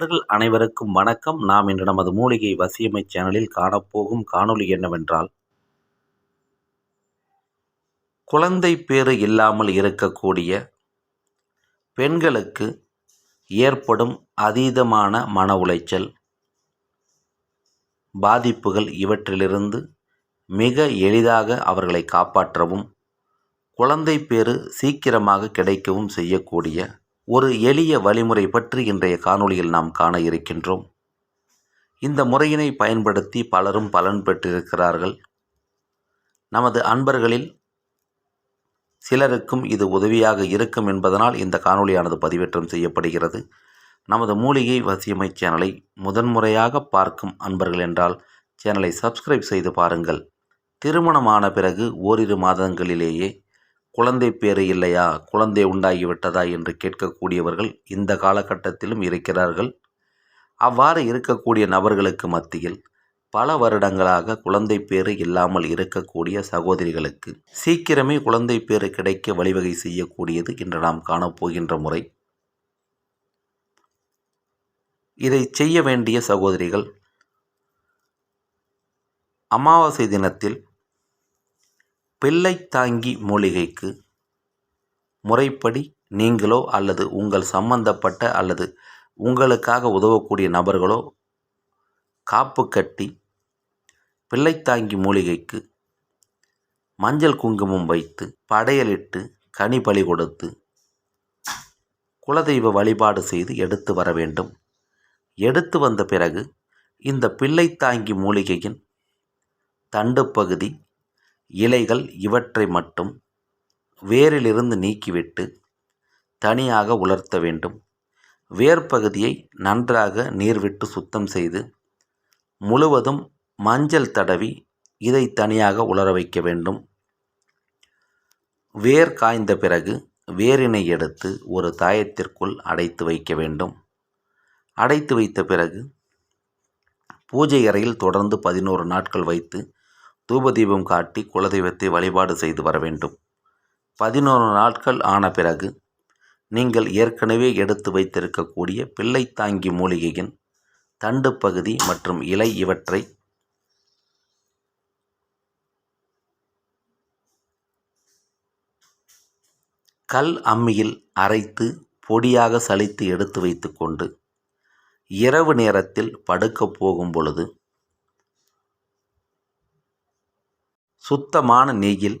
நண்பர்கள் அனைவருக்கும் வணக்கம். நாம் இன்று நமது மூலிகை வசியமை சேனலில் காணப்போகும் காணொளி என்னவென்றால் குழந்தை பேறு இல்லாமல் இருக்கக்கூடிய பெண்களுக்கு ஏற்படும் அதீதமான மன உளைச்சல் பாதிப்புகள் இவற்றிலிருந்து மிக எளிதாக அவர்களை காப்பாற்றவும் குழந்தை பேறு சீக்கிரமாக கிடைக்கவும் செய்யக்கூடிய ஒரு எளிய வழிமுறை பற்றி இன்றைய காணொளியில் நாம் காண இருக்கின்றோம். இந்த முறையினை பயன்படுத்தி பலரும் பலன் பெற்றிருக்கிறார்கள். நமது அன்பர்களில் சிலருக்கும் இது உதவியாக இருக்கும் என்பதனால் இந்த காணொளியானது பதிவேற்றம் செய்யப்படுகிறது. நமது மூலிகை வசியமை சேனலை முதன்முறையாக பார்க்கும் அன்பர்கள் என்றால் சேனலை சப்ஸ்கிரைப் செய்து பாருங்கள். திருமணமான பிறகு ஓரிரு மாதங்களிலேயே குழந்தை பேறு இல்லையா? குழந்தை உண்டாகிவிட்டதா என்று கேட்கக்கூடியவர்கள் இந்த காலகட்டத்திலும் இருக்கிறார்கள். அவ்வாறு இருக்கக்கூடிய நபர்களுக்கு மத்தியில் பல வருடங்களாக குழந்தை பேறு இல்லாமல் இருக்கக்கூடிய சகோதரிகளுக்கு சீக்கிரமே குழந்தை பேறு கிடைக்க வழிவகை செய்யக்கூடியது இன்று நாம் காணப்போகின்ற முறை. இதை செய்ய வேண்டிய சகோதரிகள் அமாவாசை தினத்தில் பிள்ளைத்தாங்கி மூலிகைக்கு முறைப்படி நீங்களோ அல்லது உங்கள் சம்பந்தப்பட்ட அல்லது உங்களுக்காக உதவக்கூடிய நபர்களோ காப்பு கட்டி பிள்ளைத்தாங்கி மூலிகைக்கு மஞ்சள் குங்குமம் வைத்து படையலிட்டு கனி பலி கொடுத்து குலதெய்வ வழிபாடு செய்து எடுத்து வர வேண்டும். எடுத்து வந்த பிறகு இந்த பிள்ளைத்தாங்கி மூலிகையின் தண்டு பகுதி இலைகள் இவற்றை மட்டும் வேரிலிருந்து நீக்கிவிட்டு தனியாக உலர்த்த வேண்டும். வேர் பகுதியை நன்றாக நீர் விட்டு சுத்தம் செய்து முழுவதும் மஞ்சள் தடவி இதை தனியாக உலர வைக்க வேண்டும். வேர் காய்ந்த பிறகு வேரினை எடுத்து ஒரு தாயத்திற்குள் அடைத்து வைக்க வேண்டும். அடைத்து வைத்த பிறகு பூஜை அறையில் தொடர்ந்து பதினோரு நாட்கள் வைத்து தூபதீபம் காட்டி குலதெய்வத்தை வழிபாடு செய்து வர வேண்டும். பதினோரு நாட்கள் ஆன பிறகு நீங்கள் ஏற்கனவே எடுத்து வைத்திருக்கக்கூடிய பிள்ளைத்தாங்கி மூலிகையின் தண்டு பகுதி மற்றும் இலை இவற்றை கல் அம்மியில் அரைத்து பொடியாக சலித்து எடுத்து வைத்துக்கொண்டு இரவு நேரத்தில் படுக்கப் போகும் பொழுது சுத்தமான நெய்யில்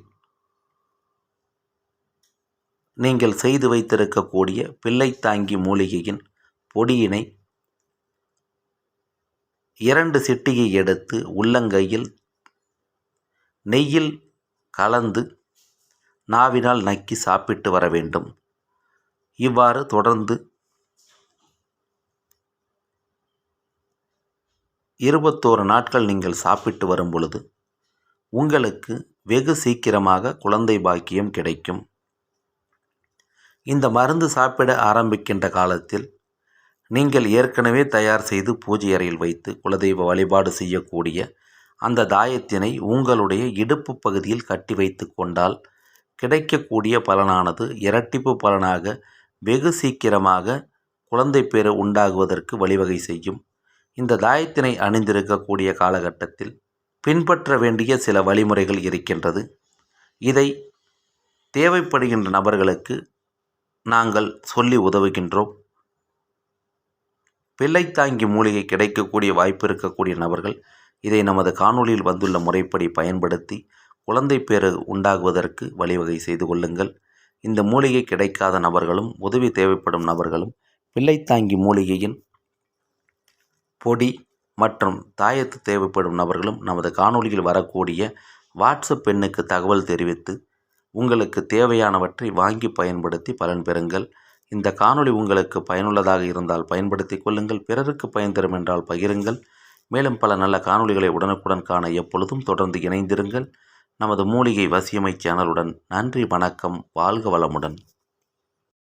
நீங்கள் செய்து வைத்திருக்கக்கூடிய பிள்ளைத்தாங்கி மூலிகையின் பொடியினை இரண்டு சிட்டிகை எடுத்து உள்ளங்கையில் நெய்யில் கலந்து நாவினால் நக்கி சாப்பிட்டு வர வேண்டும். இவ்வாறு தொடர்ந்து இருபத்தோரு நாட்கள் நீங்கள் சாப்பிட்டு வரும் பொழுது உங்களுக்கு வெகு சீக்கிரமாக குழந்தை பாக்கியம் கிடைக்கும். இந்த மருந்து சாப்பிட ஆரம்பிக்கின்ற காலத்தில் நீங்கள் ஏற்கனவே தயார் செய்து பூஜை அறையில் வைத்து குலதெய்வ வழிபாடு செய்யக்கூடிய அந்த தாயத்தினை உங்களுடைய இடுப்பு பகுதியில் கட்டி வைத்து கொண்டால் கிடைக்கக்கூடிய பலனானது இரட்டிப்பு பலனாக வெகு சீக்கிரமாக குழந்தை பேறு உண்டாகுவதற்கு வழிவகை செய்யும். இந்த தாயத்தினை அணிந்திருக்கக்கூடிய காலகட்டத்தில் பின்பற்ற வேண்டிய சில வழிமுறைகள் இருக்கின்றது. இதை தேவைப்படுகின்ற நபர்களுக்கு நாங்கள் சொல்லி உதவுகின்றோம். பிள்ளைத்தாங்கி மூலிகை கிடைக்கக்கூடிய வாய்ப்பு இருக்கக்கூடிய நபர்கள் இதை நமது காணொலியில் வந்துள்ள முறைப்படி பயன்படுத்தி குழந்தை பேறு உண்டாகுவதற்கு வழிவகை செய்து கொள்ளுங்கள். இந்த மூலிகை கிடைக்காத நபர்களும் உதவி தேவைப்படும் நபர்களும் பிள்ளைத்தாங்கி மூலிகையின் பொடி மற்றும் தாயத்து தேவைப்படும் நபர்களும் நமது காணொலியில் வரக்கூடிய வாட்ஸ்அப் எண்ணுக்கு தகவல் தெரிவித்து உங்களுக்கு தேவையானவற்றை வாங்கி பயன்படுத்தி பலன் பெறுங்கள். இந்த காணொளி உங்களுக்கு பயனுள்ளதாக இருந்தால் பயன்படுத்தி கொள்ளுங்கள். பிறருக்கு பயன் தரும் என்றால் பகிருங்கள். மேலும் பல நல்ல காணொளிகளை உடனுக்குடன் காண எப்பொழுதும் தொடர்ந்து இணைந்திருங்கள். நமது மூலிகை வசியமை சேனலுடன் நன்றி வணக்கம் வாழ்க வளமுடன்.